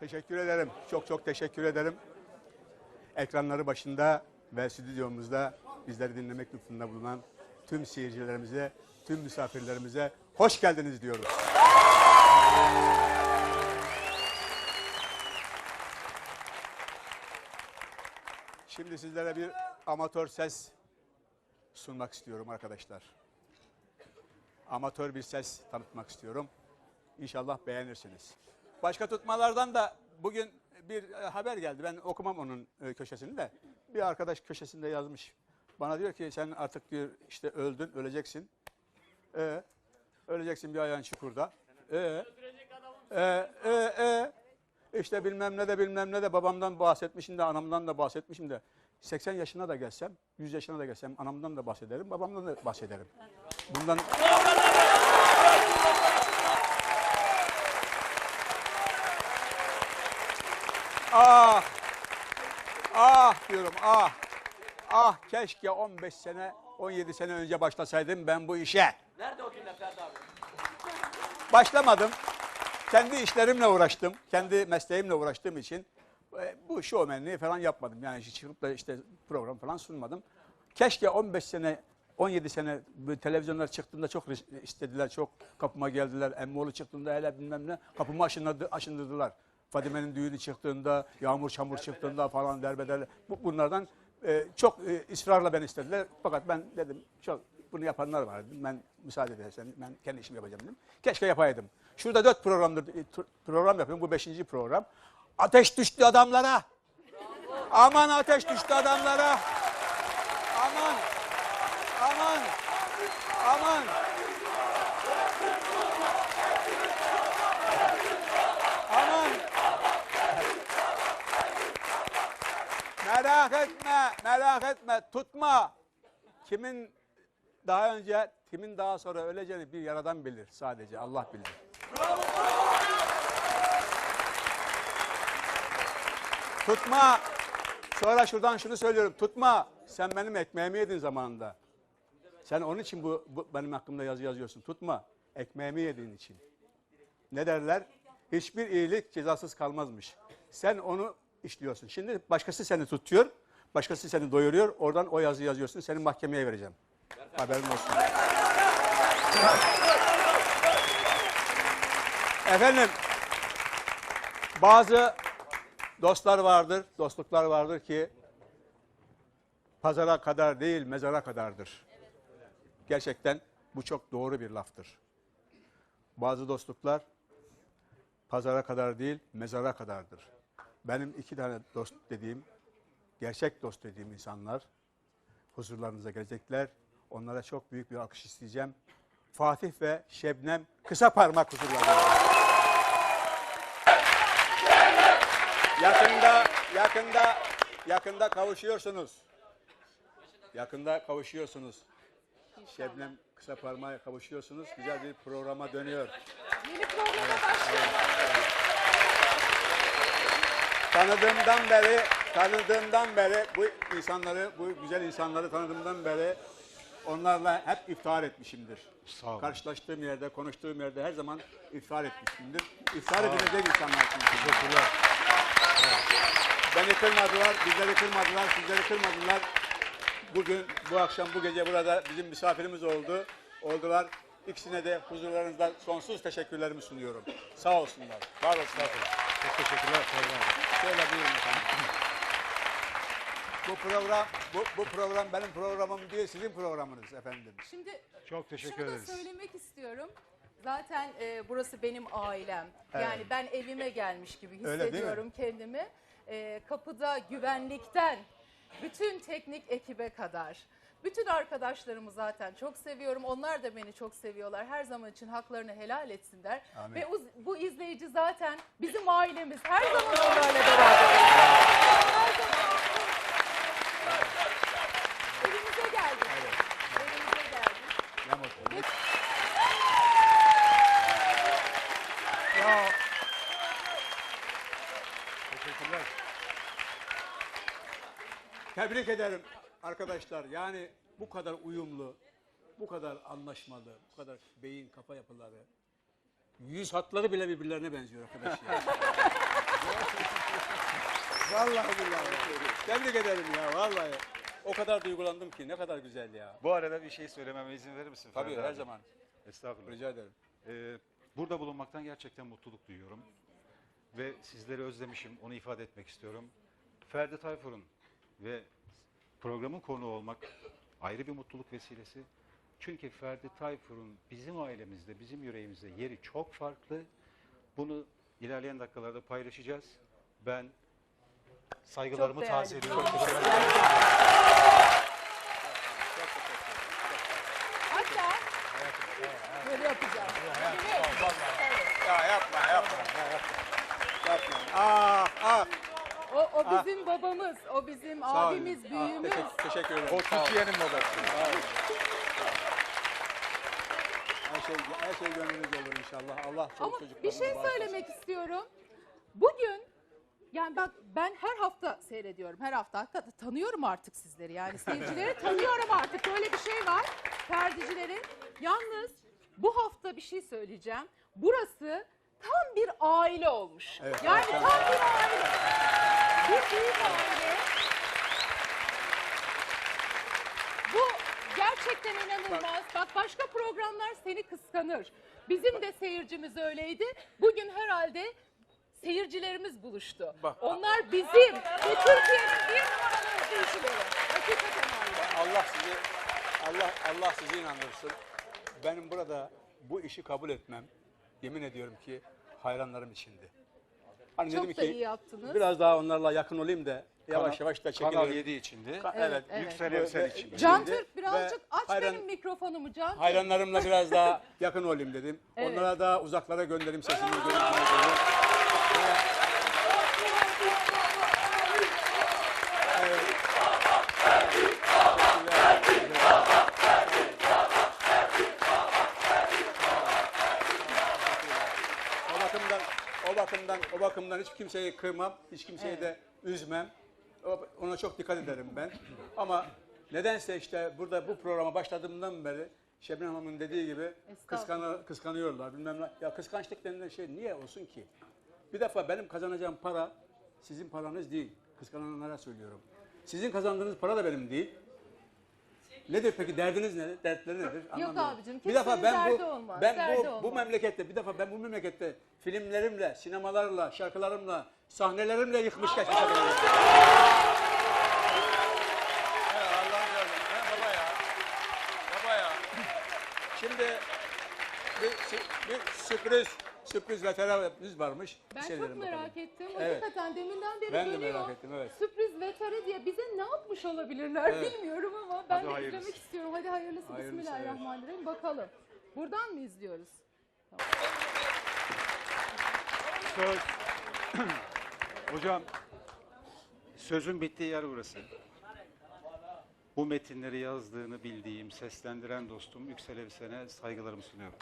Teşekkür ederim. Çok çok teşekkür ederim. Ekranları başında ve stüdyomuzda bizleri dinlemek lütfunda bulunan tüm seyircilerimize, tüm misafirlerimize hoş geldiniz diyoruz. Şimdi sizlere bir amatör ses sunmak istiyorum arkadaşlar. Amatör bir ses tanıtmak istiyorum. İnşallah beğenirsiniz. Başka tutmalardan da bugün bir e, haber geldi. Ben okumam onun e, köşesini de. Bir arkadaş köşesinde yazmış. Bana diyor ki sen artık diyor işte öldün, öleceksin. E, öleceksin bir ayağın çukurda. E, e, e, e. İşte bilmem ne de bilmem ne de babamdan bahsetmişim de anamdan da bahsetmişim de 80 yaşına da gelsem, 100 yaşına da gelsem anamdan da bahsederim, babamdan da bahsederim. Bundan Ah! Ah diyorum ah! Ah keşke 15 sene, 17 sene önce başlasaydım ben bu işe. Nerede o günler Ferdi abi? Başlamadım. Kendi işlerimle uğraştım. Kendi mesleğimle uğraştığım için e, bu şovmenliği falan yapmadım. Yani çıkıp da işte program falan sunmadım. Keşke 15 sene 17 sene televizyonlar çıktığında çok istediler, çok kapıma geldiler. Emmoğlu çıktığında hele bilmem ne kapımı aşınladı, aşındırdılar. Fadime'nin düğünü çıktığında, yağmur çamur çıktığında falan derbeder. Bu, bunlardan e, çok e, ısrarla ben istediler. Fakat ben dedim çok bunu yapanlar var dedim. Ben müsaade edersen ben kendi işimi yapacağım dedim. Keşke yapaydım. Şurada dört programdır e, program yapıyorum. Bu beşinci program. Ateş düştü adamlara. Aman ateş düştü adamlara. Aman. Aman. Aman. Merak etme, merak etme, tutma. Kimin daha önce, kimin daha sonra öleceğini bir yaradan bilir sadece, Allah bilir. Tutma. Sonra şuradan şunu söylüyorum, tutma. Sen benim ekmeğimi yedin zamanında. Sen onun için bu, bu benim hakkımda yazı yazıyorsun. Tutma. Ekmeğimi yediğin için. Ne derler? Hiçbir iyilik cezasız kalmazmış. Sen onu işliyorsun. Şimdi başkası seni tutuyor. Başkası seni doyuruyor. Oradan o yazı yazıyorsun. Seni mahkemeye vereceğim. Haberin olsun. Efendim bazı dostlar vardır, dostluklar vardır ki pazara kadar değil mezara kadardır. Gerçekten bu çok doğru bir laftır. Bazı dostluklar pazara kadar değil mezara kadardır. Benim iki tane dost dediğim, gerçek dost dediğim insanlar huzurlarınıza gelecekler. Onlara çok büyük bir alkış isteyeceğim. Fatih ve Şebnem kısa parmak huzurlarında. Yakında, yakında, yakında kavuşuyorsunuz. Yakında kavuşuyorsunuz. Şebnem kısa parmağa kavuşuyorsunuz. Güzel bir programa dönüyor. Yeni programa başlıyoruz. Tanıdığımdan beri, tanıdığımdan beri bu insanları, bu güzel insanları tanıdığımdan beri onlarla hep iftihar etmişimdir. Sağ olun. Karşılaştığım yerde, konuştuğum yerde her zaman iftihar etmişimdir. İftihar edilecek insanlar çünkü. Teşekkürler. Beni kırmadılar, bizleri kırmadılar, sizleri kırmadılar. Bugün, bu akşam, bu gece burada bizim misafirimiz oldu. Oldular. İkisine de huzurlarınızda sonsuz teşekkürlerimi sunuyorum. Sağ olsunlar, var olsunlar. Çok teşekkürler. Şöyle buyurun efendim. Bu program, bu, bu program benim programım değil, sizin programınız efendim. Şimdi Çok teşekkür şunu da ederiz. söylemek istiyorum. Zaten e, burası benim ailem. Yani ben evime gelmiş gibi Öyle değil mi? hissediyorum kendimi. E, kapıda güvenlikten bütün teknik ekibe kadar. Bütün arkadaşlarımı zaten çok seviyorum. Onlar da beni çok seviyorlar. Her zaman için haklarını helal etsinler. Amin. Ve uz- bu izleyici zaten bizim ailemiz. Her zaman onlarla beraber. Her zaman. Evimize geldik. Evimize geldik. Ne mutlu. Ve Ya Teşekkürler. Tebrik ederim arkadaşlar. Yani bu kadar uyumlu, bu kadar anlaşmalı, bu kadar beyin kafa yapıları, yüz hatları bile birbirlerine benziyor arkadaş ya. Vallahi billahi. Tebrik ederim ya vallahi. O kadar duygulandım ki ne kadar güzel ya. Bu arada bir şey söylememe izin verir misin? Tabii Ferdi her abi? zaman. Estağfurullah. Rica ederim. Ee, burada bulunmaktan gerçekten mutluluk duyuyorum. Ve sizleri özlemişim, onu ifade etmek istiyorum. Ferdi Tayfur'un ve programın konuğu olmak ayrı bir mutluluk vesilesi. Çünkü Ferdi Tayfur'un bizim ailemizde, bizim yüreğimizde yeri çok farklı. Bunu ilerleyen dakikalarda paylaşacağız. Ben saygılarımı değerli. tazeliyorum. Hatta böyle yapacağım. Ya yapma yapma. ya yapma. Yapma. Ah ah. O, o bizim babamız, o bizim Sağ olun. abimiz, Ah, büyüğümüz. teşekkür, teşekkür ederim. O Sağ olun. Türkiye'nin babası. Her şey, her şey gönlünüzce olur inşallah. Allah çoluk Ama bir şey bağışlasın. söylemek istiyorum. Bugün yani bak ben her hafta seyrediyorum. Her hafta hakikaten tanıyorum artık sizleri. Yani seyircileri tanıyorum artık. Böyle bir şey var. Perdicilerin. Yalnız bu hafta bir şey söyleyeceğim. Burası tam bir aile olmuş. Evet, yani evet, tam bir aile. Bir büyük aile. Bu gerçekten inanılmaz. Bak başka programlar seni kıskanır. Bizim de seyircimiz öyleydi. Bugün herhalde seyircilerimiz buluştu. Bak. Onlar bizim ve Türkiye'nin bir numaralı izleyicileri. Hakikaten öyle. Allah sizi Allah Allah sizi inandırsın. Benim burada bu işi kabul etmem yemin ediyorum ki hayranlarım içindi. Hani Çok dedim da ki iyi yaptınız. biraz daha onlarla yakın olayım da yavaş Kanal- yavaş da Kanal çekilirim. 7 içinde. Ka- Evet, evet. evet. Yüksel Ve- Evsel ve- için. Can Türk birazcık ve aç hayran- benim mikrofonumu Can Türk. Hayranlarımla biraz daha yakın olayım dedim. Evet. Onlara da uzaklara göndereyim sesimi, görüntümü. dedim. Ve- bakımdan, hiç kimseyi kırmam, hiç kimseyi de üzmem. Ona çok dikkat ederim ben. Ama nedense işte burada bu programa başladığımdan beri Şebnem Hanım'ın dediği gibi kıskanı, kıskanıyorlar. Bilmem ne. Ya kıskançlık denilen şey niye olsun ki? Bir defa benim kazanacağım para sizin paranız değil. Kıskananlara söylüyorum. Sizin kazandığınız para da benim değil. Nedir peki derdiniz ne? Dertleri nedir? Anlamıyorum. abicim, Bir defa ben bu olmaz, ben bu bu olmaz. memlekette bir defa ben bu memlekette filmlerimle, sinemalarla, şarkılarımla, sahnelerimle yıkmış geçmiş adamım. Şimdi bir, sü- bir sürpriz sürpriz veteranımız varmış. Ben şey çok merak ettim. Evet. Hakikaten deminden beri Ben de dönüyor. merak ettim, evet. Sürpriz vetere diye bize ne yapmış olabilirler Evet. bilmiyorum ama ben Hadi de hayırlısı. izlemek istiyorum. Hadi hayırlısı, Hayırlısı, Bismillahirrahmanirrahim. Bakalım. Buradan mı izliyoruz? Söz. Hocam, sözün bittiği yer burası. Bu metinleri yazdığını bildiğim, seslendiren dostum Yüksel Evsen'e saygılarımı sunuyorum.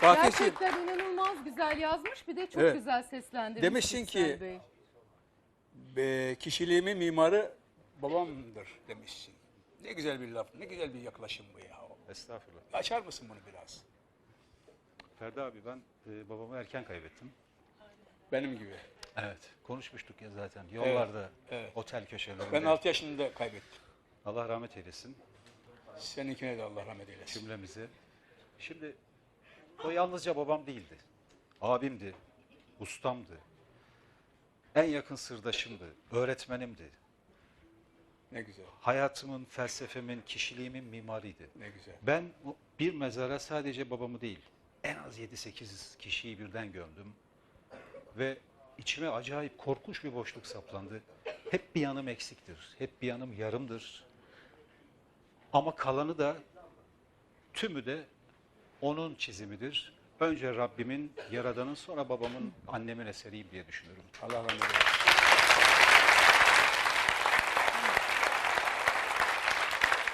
Fatih'ciğim Gerçekten inanılmaz güzel yazmış. Bir de çok Evet. güzel seslendirmiş. Demişsin ki- Bey. e, kişiliğimin mimarı babamdır demişsin. Ne güzel bir laf, ne güzel bir yaklaşım bu ya. Estağfurullah. Açar mısın bunu biraz? Ferdi abi ben e, babamı erken kaybettim. Benim gibi. Evet. Konuşmuştuk ya zaten. Yollarda, evet. otel köşelerinde. Ben 6 yaşında kaybettim. Allah rahmet eylesin Seninkine de Allah rahmet eylesin. cümlemizi. Şimdi o yalnızca babam değildi. Abimdi, ustamdı. En yakın sırdaşımdı, öğretmenimdi. Ne güzel, Hayatımın, felsefemin, kişiliğimin mimarıydı. ne güzel. Ben bir mezara sadece babamı değil, en az 7-8 kişiyi birden gömdüm. Ve içime acayip korkunç bir boşluk saplandı. Hep bir yanım eksiktir, hep bir yanım yarımdır. Ama kalanı da, tümü de onun çizimidir. Önce Rabbimin, Yaradan'ın, sonra babamın, annemin eseriyim diye düşünüyorum. Allah rahmet eylesin.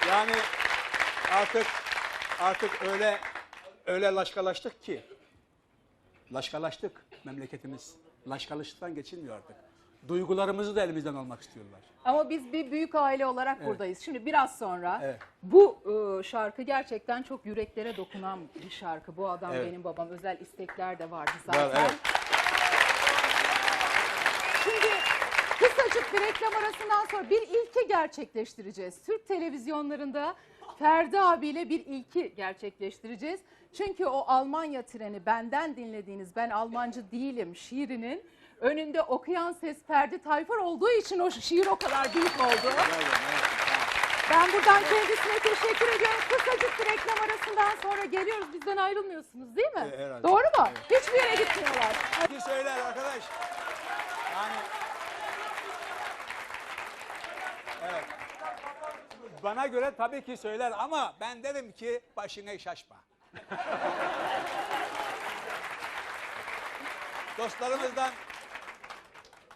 Yani artık artık öyle öyle laşkalaştık ki laşkalaştık memleketimiz. Laşkalaştıktan geçilmiyor artık. Duygularımızı da elimizden almak istiyorlar. Ama biz bir büyük aile olarak Evet. buradayız. Şimdi biraz sonra Evet. bu e, şarkı gerçekten çok yüreklere dokunan bir şarkı. Bu adam Evet. benim babam. Özel istekler de vardı zaten. Var, evet. Şimdi kısacık bir reklam arasından sonra bir ilki gerçekleştireceğiz. Türk televizyonlarında Ferdi abiyle bir ilki gerçekleştireceğiz. Çünkü o Almanya treni benden dinlediğiniz ben Almancı değilim şiirinin önünde okuyan ses Ferdi Tayfur olduğu için o şiir o kadar büyük oldu. Ben buradan kendisine teşekkür ediyorum. Kısacık bir reklam arasından sonra geliyoruz. Bizden ayrılmıyorsunuz değil mi? E, herhalde. Doğru mu? Hiçbir yere gitmiyorlar. Kim söyler arkadaş? Yani Evet. Bana göre tabii ki söyler ama ben derim ki başına şaşma. Dostlarımızdan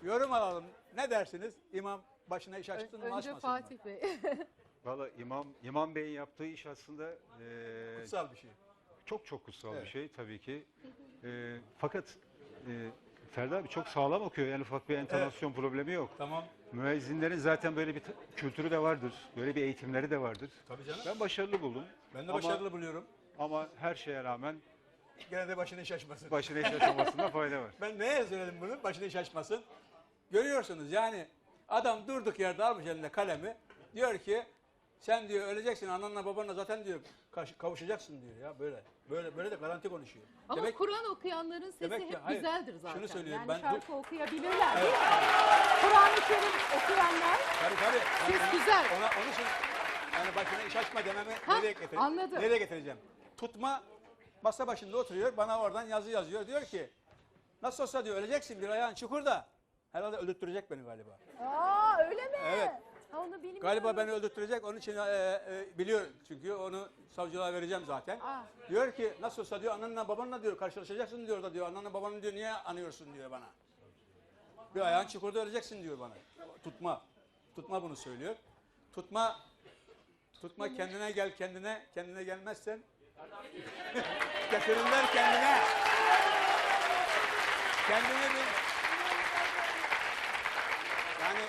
yorum alalım. Ne dersiniz? İmam başına iş açtın mı Önce açmasın mı? Fatih Bey. Valla İmam, İmam Bey'in yaptığı iş aslında eee, Kutsal bir şey. çok çok kutsal Evet. bir şey tabii ki. Eee, fakat eee Ferdi abi çok sağlam okuyor. Yani ufak bir entonasyon problemi yok. Tamam. Müezzinlerin zaten böyle bir t- kültürü de vardır. Böyle bir eğitimleri de vardır. Tabii canım. Ben başarılı buldum. Ben de Ama- başarılı buluyorum. Ama her şeye rağmen Gene de başına iş açmasın. başına iş açılmasında fayda var. Ben neye söyledim bunu? Başına iş açmasın. Görüyorsunuz yani adam durduk yerde almış eline kalemi. Diyor ki sen diyor öleceksin ananla babanla zaten diyor kavuşacaksın diyor ya böyle. Böyle böyle de garanti konuşuyor. Ama Demek Kur'an okuyanların sesi demek ki- hep hayır, güzeldir zaten. şunu söylüyorum, yani ben bu- şarkı okuyabilirler değil mi? Kur'an-ı Kerim okuyanlar tabii tabii. Siz Yani onu- güzel. Ona, onun için yani başına iş açma dememi Ha, nereye getireceğim? anladım. Nereye getireceğim? Tutma masa başında oturuyor bana oradan yazı yazıyor. Diyor ki nasıl olsa diyor öleceksin bir ayağın çukurda. Herhalde öldürtecek beni galiba. Aa öyle mi? Evet. Ha, onu bilmiyorum. Galiba beni öldürtecek. Onun için e, e, biliyor çünkü onu savcılığa vereceğim zaten. Aa. Diyor ki nasıl olsa diyor ananla babanla diyor karşılaşacaksın diyor da diyor ananla babanı diyor niye anıyorsun diyor bana. Bir ayağın çukurda öleceksin diyor bana. Tutma. Tutma bunu söylüyor. Tutma tutma kendine gel kendine kendine gelmezsen getirirler kendine. Kendini bil. Yani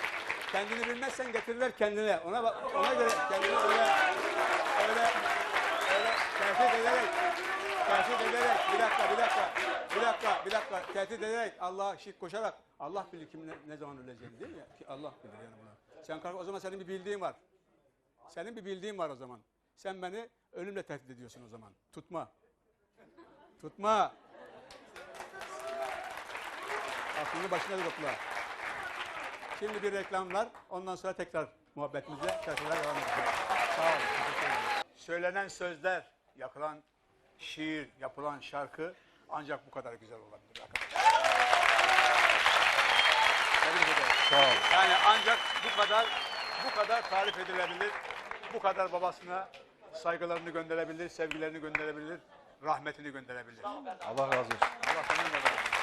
kendini bilmezsen getirirler kendine. Ona bak, ona göre kendini öyle öyle öyle tehdit ederek tehdit ederek bir dakika bir dakika bir dakika bir dakika tehdit ederek Allah'a şirk koşarak Allah bilir kim ne, ne zaman öleceğini değil mi? Ki Allah bilir yani bunu. Sen kalk o zaman senin bir bildiğin var. Senin bir bildiğin var o zaman. Sen beni ölümle tehdit ediyorsun o zaman. Tutma. Tutma. Aklını başına topla. Şimdi bir reklamlar, ondan sonra tekrar muhabbetimize şarkılar devam edeceğiz. Sağ olun. teşekkür ederim. Söylenen sözler, yapılan şiir, yapılan şarkı ancak bu kadar güzel olabilir arkadaşlar. Tebrik ederim. Sağ olun. Yani ancak bu kadar bu kadar tarif edilebilir. Bu kadar babasına saygılarını gönderebilir, sevgilerini gönderebilir, rahmetini gönderebilir. Allah Allah razı olsun. senin de razı olsun.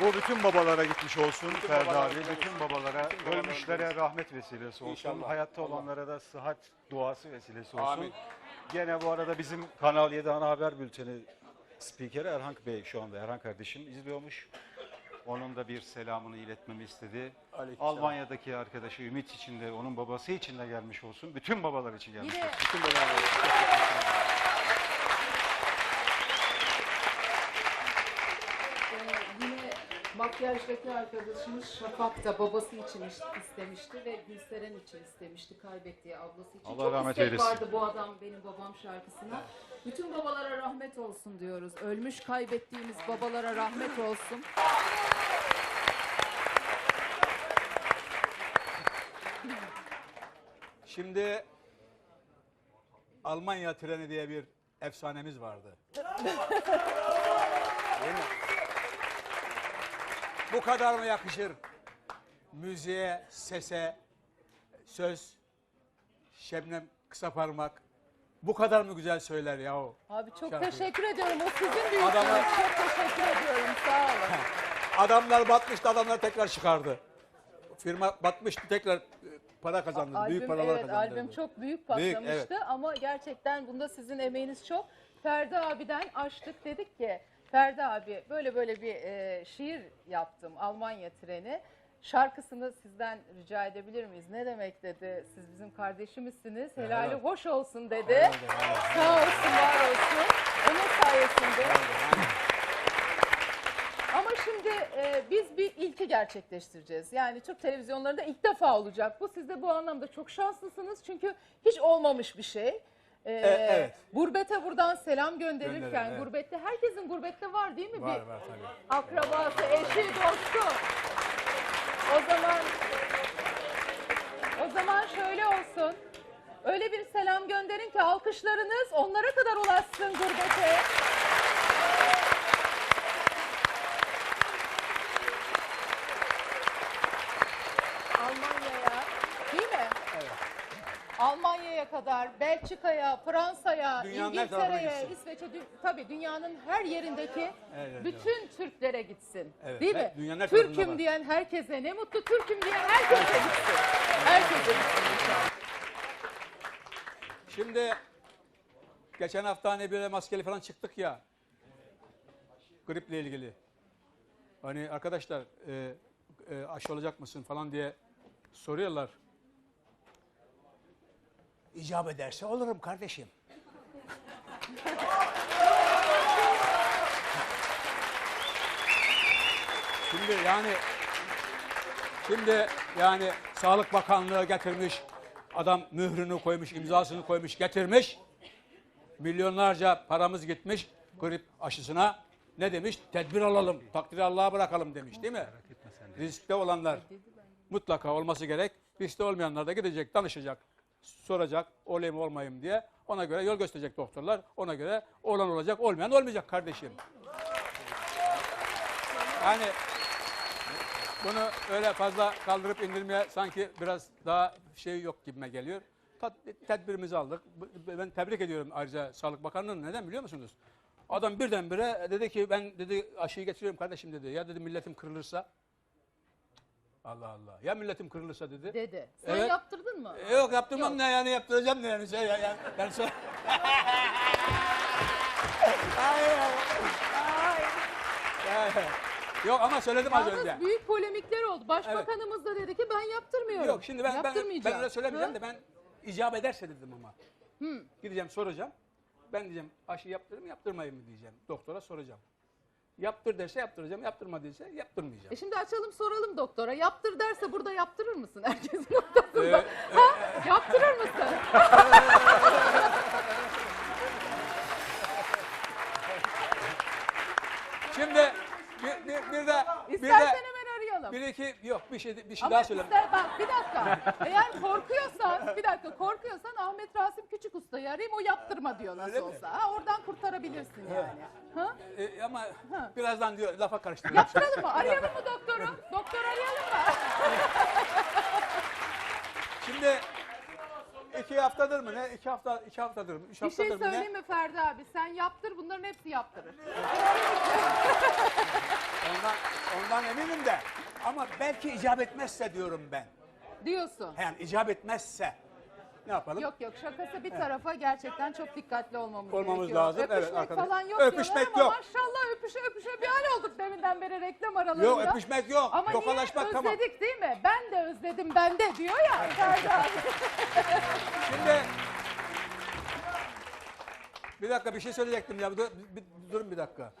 Bu bütün babalara gitmiş olsun Bütün Ferdi babalara abi. gitmiş Bütün olsun. babalara, Bütün babalara ölmüşlere gitmiş. rahmet vesilesi olsun. İnşallah. Hayatta Allah. olanlara da sıhhat duası vesilesi olsun. Amin. Gene bu arada bizim Kanal 7 Ana Haber Bülteni spikeri Erhan Bey şu anda Erhan kardeşim izliyormuş. Onun da bir selamını iletmemi istedi. Aleykümselam. Almanya'daki arkadaşı Ümit için de onun babası için de gelmiş olsun. Bütün babalar için gelmiş Yine olsun. Bütün babalar. Ee, yine makyajdaki arkadaşımız Şafak da babası için is- istemişti ve Gülseren için istemişti kaybettiği ablası için. Allah Çok rahmet istek eylesin. vardı bu adam benim babam şarkısına. Bütün babalara rahmet olsun diyoruz. Ölmüş kaybettiğimiz babalara rahmet olsun. Şimdi Almanya treni diye bir efsanemiz vardı. Değil mi? Bu kadar mı yakışır? Müziğe, sese, söz, Şebnem kısa parmak. Bu kadar mı güzel söyler yahu? Abi çok Şarkıyı. teşekkür ediyorum. O sizin büyüklüğünüz. Adamlar- Çok teşekkür ediyorum. Sağ olun. Adamlar batmıştı, adamlar tekrar çıkardı. Firma batmıştı, tekrar e, para kazandı. büyük paralar evet, kazandırdı. albüm çok büyük Büyük, patlamıştı evet. ama gerçekten bunda sizin emeğiniz çok. Ferdi abiden açtık dedik ki Ferdi abi böyle böyle bir e, şiir yaptım Almanya treni. şarkısını sizden rica edebilir miyiz? Ne demek dedi? Siz bizim kardeşimizsiniz. Helali Helal. hoş olsun dedi. Sağ olsun, var olsun. Onun sayesinde. Ama şimdi e, biz bir ilki gerçekleştireceğiz. Yani Türk televizyonlarında ilk defa olacak. Bu siz de bu anlamda çok şanslısınız. Çünkü hiç olmamış bir şey. E, evet. Gurbete buradan selam gönderirken, Gönderin, evet. gurbette herkesin gurbette var değil mi? Var bir var tabii. akrabası, eşi, dostu. O zaman o zaman şöyle olsun. Öyle bir selam gönderin ki alkışlarınız onlara kadar ulaşsın gurbete. Almanya'ya, değil mi? Evet. Almanya'ya kadar, Belçika'ya, Fransa'ya, Dünyanın her tarafına İngiltere'ye, gitsin. İsveç'e, dü- tabii dünyanın her yerindeki Evet, bütün Türklere gitsin. Evet, Değil mi? dünyanın her tarafında Türk'üm var. diyen herkese ne mutlu, Türk'üm diyen herkese gitsin. Herkese gitsin inşallah. Şimdi geçen hafta hani böyle maskeli falan çıktık ya. Griple ilgili. Hani arkadaşlar e, e, aşı olacak mısın falan diye soruyorlar. İcap ederse olurum kardeşim. Şimdi yani Şimdi yani Sağlık Bakanlığı getirmiş, adam mührünü koymuş, imzasını koymuş, getirmiş. Milyonlarca paramız gitmiş grip aşısına. Ne demiş? Tedbir alalım, takdiri Allah'a bırakalım demiş değil mi? Riskte olanlar mutlaka olması gerek. Riskte olmayanlar da gidecek, danışacak, soracak, olayım olmayayım diye. Ona göre yol gösterecek doktorlar. Ona göre olan olacak, olmayan olmayacak kardeşim. Yani bunu öyle fazla kaldırıp indirmeye sanki biraz daha şey yok gibime geliyor. Tedbirimizi aldık. Ben tebrik ediyorum ayrıca Sağlık Bakanlığı'nı. Neden biliyor musunuz? Adam birdenbire dedi ki ben dedi aşıyı getiriyorum kardeşim dedi. Ya dedi milletim kırılırsa. Allah Allah. Ya milletim kırılırsa dedi. Dedi. Sen Evet. yaptırdın mı? E, yok yaptırmam Yok. ne yani yaptıracağım ne yani. Şey, ya, ya. Ay, ay, ay. Ay. Yok ama söyledim az Yalnız önce. büyük polemikler oldu. Başbakanımız da dedi ki ben yaptırmıyorum. Yok şimdi ben ben, Yaptırmayacağım. ben öyle söylemeyeceğim de ben icap ederse dedim ama. Hı. Gideceğim soracağım. Ben diyeceğim aşı yaptırır mı yaptırmayayım mı diyeceğim. Doktora soracağım. Yaptır derse yaptıracağım, yaptırma derse yaptırmayacağım. E şimdi açalım soralım doktora. Yaptır derse burada yaptırır mısın herkesin ortasında? Ee, ha? Yaptırır mısın? Şimdi bir, bir, bir de bir İstersen de hemen arayalım. bir iki yok bir şey bir şey Ama daha söyleyeyim. ister, bak bir dakika. Eğer korkuyorsan, bir dakika korkuyorsan Ahmet Rasim Küçük Usta'yı arayayım o yaptırma diyor nasıl Öyle mi? olsa. Ha, oradan kurtarabilirsin yani. Ha? Ee, ama Ha. birazdan diyor lafa karıştırıyorum. Yaptıralım mı? Arayalım mı doktoru? Doktor arayalım mı? Şimdi iki haftadır mı ne? İki hafta iki haftadır mı? Üç Bir şey haftadır mı ne? söyleyeyim mi Ferdi abi? Sen yaptır bunların hepsi yaptırır. Ondan, ondan eminim de. Ama belki icap etmezse diyorum ben. Diyorsun. Yani icap etmezse ne yapalım? Yok yok şakası bir tarafa gerçekten çok dikkatli olmamız, Olmamız gerekiyor. lazım, evet Öpüşmek arkadaş. falan yok Öpüşmek diyorlar ama yok. maşallah öpüşe öpüşe bir hal olduk deminden beri reklam aralarında. Yok öpüşmek yok. Ama Tokalaşmak niye tamam. özledik değil mi? Ben de özledim ben de diyor ya Ferdi abi. Şimdi bir dakika bir şey söyleyecektim ya. Dur, bir- durun bir dakika.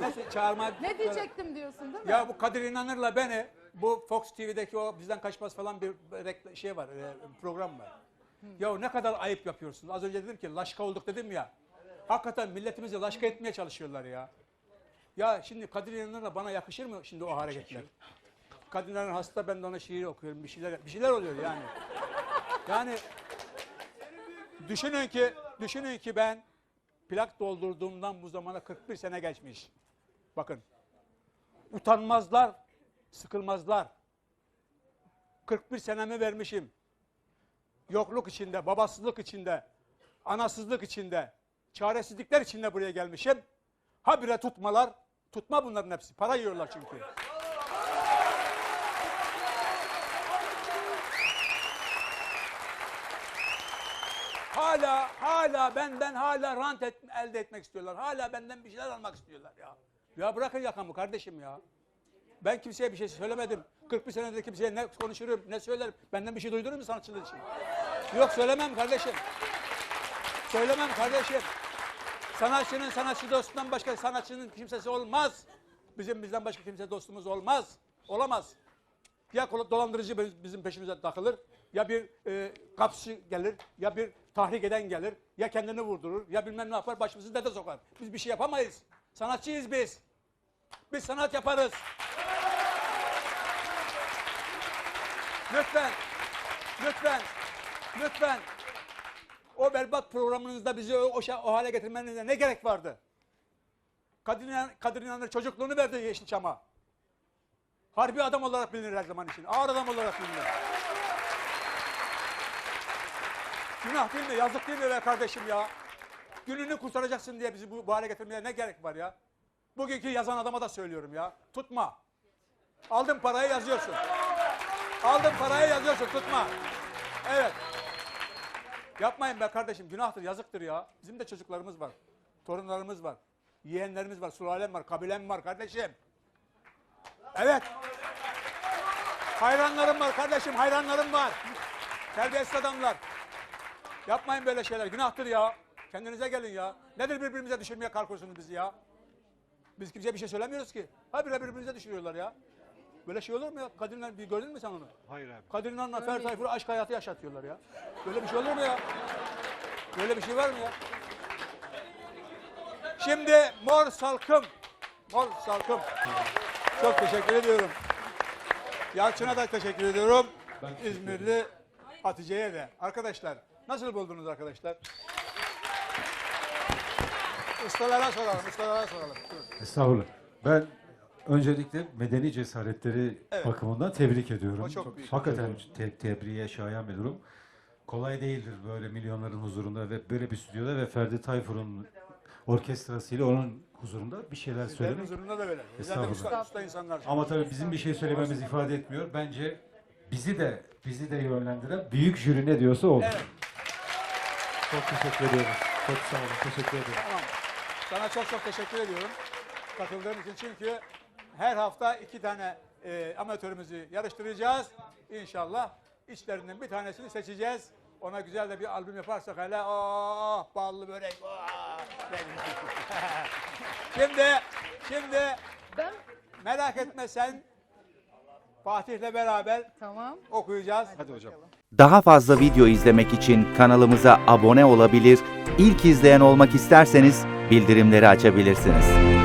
Neyse çağırma. ne diyecektim diyorsun değil mi? Ya bu Kadir İnanır'la beni bu Fox TV'deki o bizden kaçmaz falan bir rekla- şey var, e, program var. Ya ne kadar ayıp yapıyorsunuz. Az önce dedim ki laşka olduk dedim ya. Hakikaten milletimizi laşka etmeye çalışıyorlar ya. Ya şimdi Kadir İnanır'la bana yakışır mı şimdi o hareketler? Kadir İnanır hasta ben de ona şiir okuyorum. Bir şeyler bir şeyler oluyor yani. Yani düşünün ki düşünün ki ben plak doldurduğumdan bu zamana 41 sene geçmiş. Bakın. Utanmazlar, sıkılmazlar. 41 senemi vermişim. Yokluk içinde, babasızlık içinde, anasızlık içinde, çaresizlikler içinde buraya gelmişim. Habire tutmalar, tutma bunların hepsi. Para yiyorlar çünkü. Hala, hala benden hala rant et- elde etmek istiyorlar. Hala benden bir şeyler almak istiyorlar ya. Ya bırakın yakamı kardeşim ya. Ben kimseye bir şey söylemedim. 41 senedir kimseye ne konuşurum, ne söylerim. Benden bir şey duydunuz mu sanatçılar için? Yok söylemem kardeşim. Söylemem kardeşim. Sanatçının sanatçı dostundan başka sanatçının kimsesi olmaz. Bizim bizden başka kimse dostumuz olmaz. Olamaz. Ya dolandırıcı biz- bizim peşimize takılır, ya bir e, kapıcı gelir, ya bir tahrik eden gelir, ya kendini vurdurur, ya bilmem ne yapar, başımızı dede sokar. Biz bir şey yapamayız. Sanatçıyız biz. Biz sanat yaparız. Lütfen, lütfen, lütfen. O berbat programınızda bizi o, o, o hale getirmenize ne gerek vardı? Kadir, İnan- Kadir İnanır çocukluğunu verdi Yeşilçam'a. Harbi adam olarak bilinir her zaman için. Ağır adam olarak bilinir. Günah değil mi? Yazık değil mi be kardeşim ya? Gününü kurtaracaksın diye bizi bu, bu hale getirmeye ne gerek var ya? Bugünkü yazan adama da söylüyorum ya. Tutma. Aldın parayı yazıyorsun. Aldın parayı yazıyorsun tutma. Evet. Yapmayın be kardeşim günahtır yazıktır ya. Bizim de çocuklarımız var. Torunlarımız var. Yeğenlerimiz var. Sulalem var. Kabilem var kardeşim. Evet. Hayranlarım var kardeşim hayranlarım var. Terbiyesiz adamlar. Yapmayın böyle şeyler günahtır ya. Kendinize gelin ya. Nedir birbirimize düşürmeye kalkıyorsunuz bizi ya? Biz kimseye bir şey söylemiyoruz ki. Habire birbirimize düşürüyorlar ya. Böyle şey olur mu ya? Kadir'le bir gördün mü sen onu? Hayır abi. Kadir İnan'la Fer Tayfur'u aşk hayatı yaşatıyorlar ya. Böyle bir şey olur mu ya? Böyle bir şey var mı ya? Şimdi Mor Salkım. Mor Salkım. Çok teşekkür ediyorum. Yalçın'a da teşekkür ediyorum. İzmirli Hatice'ye de. Arkadaşlar nasıl buldunuz arkadaşlar? Ustalara soralım, ustalara soralım. Buyurun. Estağfurullah. Ben öncelikle medeni cesaretleri Evet. bakımından tebrik ediyorum. O çok büyük. Hakikaten te- tebriğe şayan bir durum. Kolay değildir böyle milyonların huzurunda ve böyle bir stüdyoda ve Ferdi Tayfur'un orkestrasıyla onun huzurunda bir şeyler Sizlerin söylemek. huzurunda da böyle. Bizler de Estağfurullah. usta, usta insanlar. Ama tabii bizim bir şey söylememiz ifade etmiyor. Bence bizi de bizi de yönlendiren büyük jüri ne diyorsa olur. Evet. Çok teşekkür ediyoruz. Çok sağ olun. Teşekkür ederim. Tamam. Sana çok çok teşekkür ediyorum. Katıldığın için çünkü her hafta iki tane e, amatörümüzü yarıştıracağız. İnşallah içlerinden bir tanesini seçeceğiz. Ona güzel de bir albüm yaparsak hele oh ballı börek. oh! şimdi şimdi Ben merak etme sen Fatih'le beraber tamam. okuyacağız. Hadi hocam. Daha fazla video izlemek için kanalımıza abone olabilir, ilk izleyen olmak isterseniz bildirimleri açabilirsiniz.